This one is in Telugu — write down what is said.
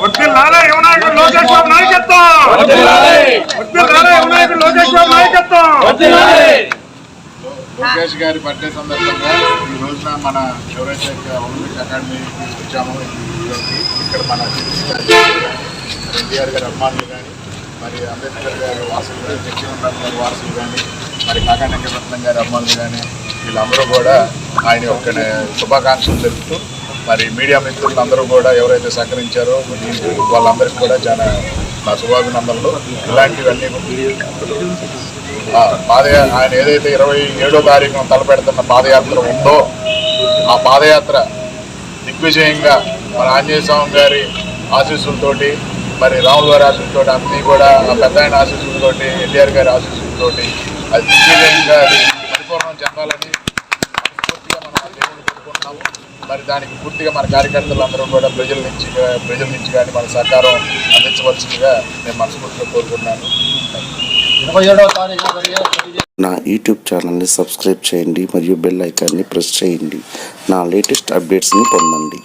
వర్ధిల్లాలే యువనాయకుడు లోకేష్ బాబు నాయకత్వం వర్ధిల్లాలే యువనాయకుడు లోకేష్ బాబు నాయకత్వం లోకేష్ గారి బర్త్డే సందర్భంగా ఈ రోజున మన ఎవరైతే ఒలింపిక్ అకాడమీకి వచ్చామో ఈరోజు ఇక్కడ మన ఎన్టీఆర్ గారి అభిమానులు కానీ మరి అంబేద్కర్ గారు వారసులు కానీ జగజీవన్ గారి వారసులు కానీ మరి కాకా వెంకటరత్నం గారి అమ్మాయిలు కానీ వీళ్ళందరూ కూడా ఆయన యొక్క శుభాకాంక్షలు తెలుపుతూ మరి మీడియా మిత్రులు అందరూ కూడా ఎవరైతే సహకరించారో వాళ్ళందరికీ కూడా చాలా నా శుభాభినందనలు. ఇలాంటివన్నీ ఆ పాదయా ఆయన ఏదైతే ఇరవై ఏడో తారీఖున తలపెడుతున్న పాదయాత్ర ఉందో ఆ పాదయాత్ర దిగ్విజయంగా మన ఆంజనేయ స్వామి గారి ఆశీస్సులతోటి మరి రాముల వారి ఆశీస్సులతోటి అన్నీ కూడా ఆ పెద్ద ఆయన ఆశీస్సులతో ఎన్టీఆర్ గారి ఆశీస్సులతో అది దిగ్విజయంగా అది పరిపూర్ణం చెందాలని పూర్తిగా మనం దేవుని కోరుకుంటున్నాము. మరి దానికి పూర్తిగా మన కార్యకర్తలు అందరూ కూడా ప్రజల నుంచి ప్రజల నుంచి కానీ మన సహకారం అందించవలసిందిగా నేను మనస్ఫూర్తిగా కోరుకుంటున్నాను. నా యూట్యూబ్ ఛానల్ని సబ్స్క్రైబ్ చేయండి మరియు బెల్ ఐకాన్ని ప్రెస్ చేయండి. నా లేటెస్ట్ అప్డేట్స్ని పొందండి.